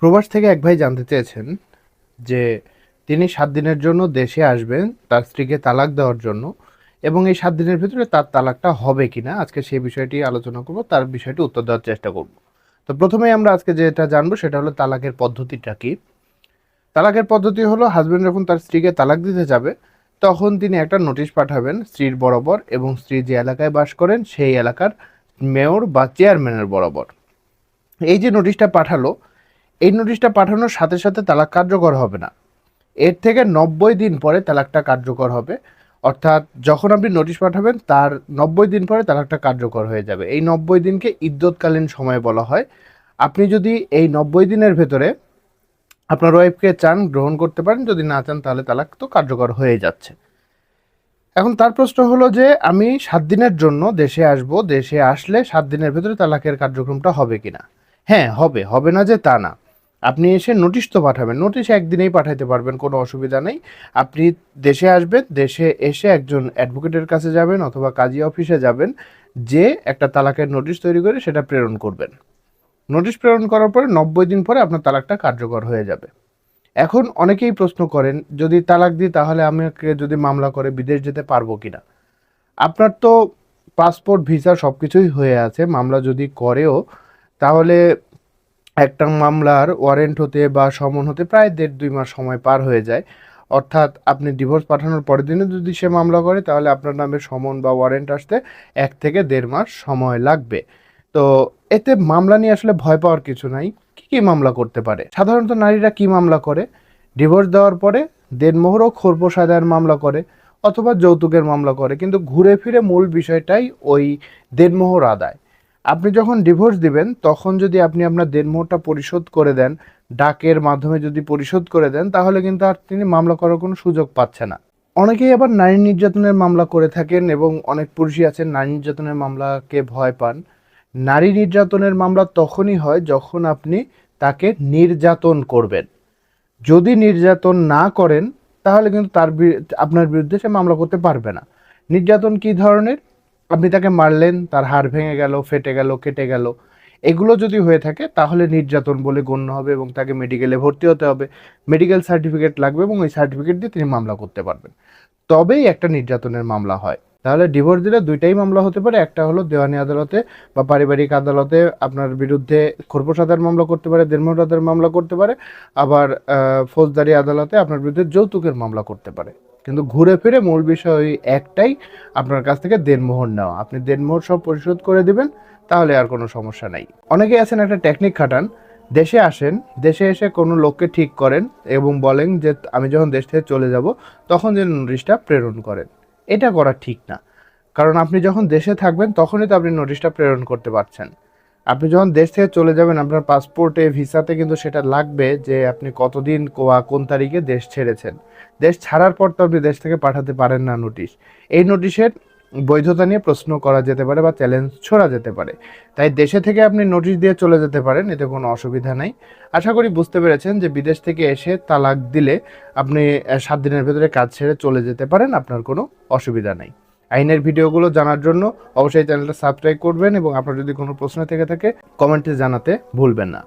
প্রবাস থেকে এক ভাই জানতে চেয়েছেন যে তিনি সাত দিনের জন্য দেশে আসবেন, তার স্ত্রীকে তালাক দেওয়ার জন্য, এবং এই সাত দিনের ভিতরে তার তালাকটা হবে কিনা? আজকে সেই বিষয়টি আলোচনা করব, তার বিষয়টি উত্তর দেওয়ার চেষ্টা করব। তো প্রথমেই আমরা আজকে যেটা জানব সেটা হলো তালাকের পদ্ধতিটা কি? তালাকের পদ্ধতি হলো হাজবেন্ড যখন তার স্ত্রীকে তালাক দিতে যাবে, তখন তিনি একটা নোটিশ পাঠাবেন স্ত্রীর বরাবর এবং স্ত্রী যে এলাকায় বাস করেন, সেই এলাকার মেয়র বা চেয়ারম্যানের বরাবর। এই যে নোটিশটা পাঠালো এই নোটিশটা পাঠানোর সাথে সাথে তালাক কার্যকর হবে না। এর থেকে নব্বই দিন পরে তালাকটা কার্যকর হবে। অর্থাৎ যখন আপনি নোটিশ পাঠাবেন, তার নব্বই দিন পরে তালাকটা কার্যকর হয়ে যাবে। এই নব্বই দিনকে ইদ্যৎকালীন সময় বলা হয়। আপনি যদি এই নব্বই দিনের ভেতরে আপনার ওয়াইফকে চান, গ্রহণ করতে পারেন, যদি না চান, তাহলে তালাক তো কার্যকর হয়ে যাচ্ছে। এখন তার প্রশ্ন হলো যে, আমি সাত দিনের জন্য দেশে আসব, দেশে আসলে সাত দিনের ভেতরে তালাকের কার্যক্রমটা হবে কিনা? হ্যাঁ হবে। হবে না যে তা না। আপনি এসে নোটিশ তো পাঠাবেন। নোটিশ একদিনেই পাঠাইতে পারবেন, কোনো অসুবিধা নেই। আপনি দেশে আসবেন, দেশে এসে একজন অ্যাডভোকেটের কাছে যাবেন অথবা কাজী অফিসে যাবেন, যে একটা তালাকের নোটিশ তৈরি করে সেটা প্রেরণ করবেন। নোটিশ প্রেরণ করার পরে নব্বই দিন পরে আপনার তালাকটা কার্যকর হয়ে যাবে। এখন অনেকেই প্রশ্ন করেন, যদি তালাক দিই তাহলে আমাকে যদি মামলা করে বিদেশ যেতে পারব কি না আপনার তো পাসপোর্ট ভিসা সব কিছুই হয়ে আছে, মামলা যদি করেও, তাহলে একটা মামলার ওয়ারেন্ট হতে বা সমন হতে প্রায় দেড় দুই মাস সময় পার হয়ে যায়। অর্থাৎ আপনি ডিভোর্স পাঠানোর পরের দিনে যদি সে মামলা করে, তাহলে আপনার নামে সমন বা ওয়ারেন্ট আসতে এক থেকে দেড় মাস সময় লাগবে। তো এতে মামলা নিয়ে আসলে ভয় পাওয়ার কিছু নাই। কি কি মামলা করতে পারে? সাধারণত নারীরা কি মামলা করে? ডিভোর্স দেওয়ার পরে দেনমোহর ও খোরপোশ আদায়ের মামলা করে অথবা যৌতুকের মামলা করে। কিন্তু ঘুরে ফিরে মূল বিষয়টাই ওই দেনমোহর আদায়। আপনি যখন ডিভোর্স দিবেন, তখন যদি আপনি আপনার দেনমোহরটা পরিশোধ করে দেন, ডাকের মাধ্যমে যদি পরিশোধ করে দেন, তাহলে কিন্তু আর তিনি মামলা করার কোনো সুযোগ পাচ্ছে না। অনেকেই আবার নারী নির্যাতনের মামলা করে থাকেন এবং অনেক পুরুষই আছেন নারী নির্যাতনের মামলাকে ভয় পান। নারী নির্যাতনের মামলা তখনই হয় যখন আপনি তাকে নির্যাতন করবেন। যদি নির্যাতন না করেন, তাহলে কিন্তু তার আপনার বিরুদ্ধে সে মামলা করতে পারবে না। নির্যাতন কী ধরনের? আপনি তাকে মারলেন, তার হাড় ভেঙে গেল, ফেটে গেল, কেটে গেল, এগুলো যদি হয়ে থাকে, তাহলে নির্যাতন বলে গণ্য হবে এবং তাকে মেডিকেলে ভর্তি হতে হবে। মেডিকেল সার্টিফিকেট লাগবে এবং ওই সার্টিফিকেট দিয়ে তিনি মামলা করতে পারবেন। তবেই একটা নির্যাতনের মামলা হয়। তাহলে ডিভোর্স দিলে দুইটাই মামলা হতে পারে। একটা হলো দেওয়ানি আদালতে বা পারিবারিক আদালতে আপনার বিরুদ্ধে খোরপোসাদার মামলা করতে পারে দেড়মোটাদের মামলা করতে পারে। আবার ফৌজদারি আদালতে আপনার বিরুদ্ধে যৌতুকের মামলা করতে পারে। কিন্তু ঘুরে ফিরে মূল বিষয় ওই একটাই, আপনার কাছ থেকে দেনমোহর নেওয়া। আপনি দেনমোহর সব পরিশোধ করে দিবেন, তাহলে আর কোনো সমস্যা নাই। অনেকে আছেন একটা টেকনিক খাটান, দেশে আসেন, দেশে এসে কোনো লোককে ঠিক করেন এবং বলেন যে, আমি যখন দেশ থেকে চলে যাব, তখন যে নোটিশটা প্রেরণ করেন। এটা করা ঠিক না। কারণ আপনি যখন দেশে থাকবেন, তখনই তো আপনি নোটিশটা প্রেরণ করতে পারছেন। আপনি যখন দেশ থেকে চলে যাবেন, আপনার পাসপোর্টে ভিসাতে কিন্তু সেটা লাগবে যে আপনি কতদিন কোয়া, কোন তারিখে দেশ ছেড়েছেন। দেশ ছাড়ার পর তো আপনি দেশ থেকে পাঠাতে পারেন না নোটিশ এই নোটিশের বৈধতা নিয়ে প্রশ্ন করা যেতে পারে বা চ্যালেঞ্জ ছোড়া যেতে পারে। তাই দেশে থেকে আপনি নোটিশ দিয়ে চলে যেতে পারেন, এতে কোনো অসুবিধা নাই। আশা করি বুঝতে পেরেছেন যে বিদেশ থেকে এসে তালাক দিলে আপনি সাত দিনের ভেতরে কাজ ছেড়ে চলে যেতে পারেন, আপনার কোনো অসুবিধা নাই। আইনের ভিডিওগুলো জানার জন্য অবশ্যই চ্যানেলটা সাবস্ক্রাইব করবেন এবং আপনার যদি কোনো প্রশ্ন থেকে থাকে, কমেন্টে জানাতে ভুলবেন না।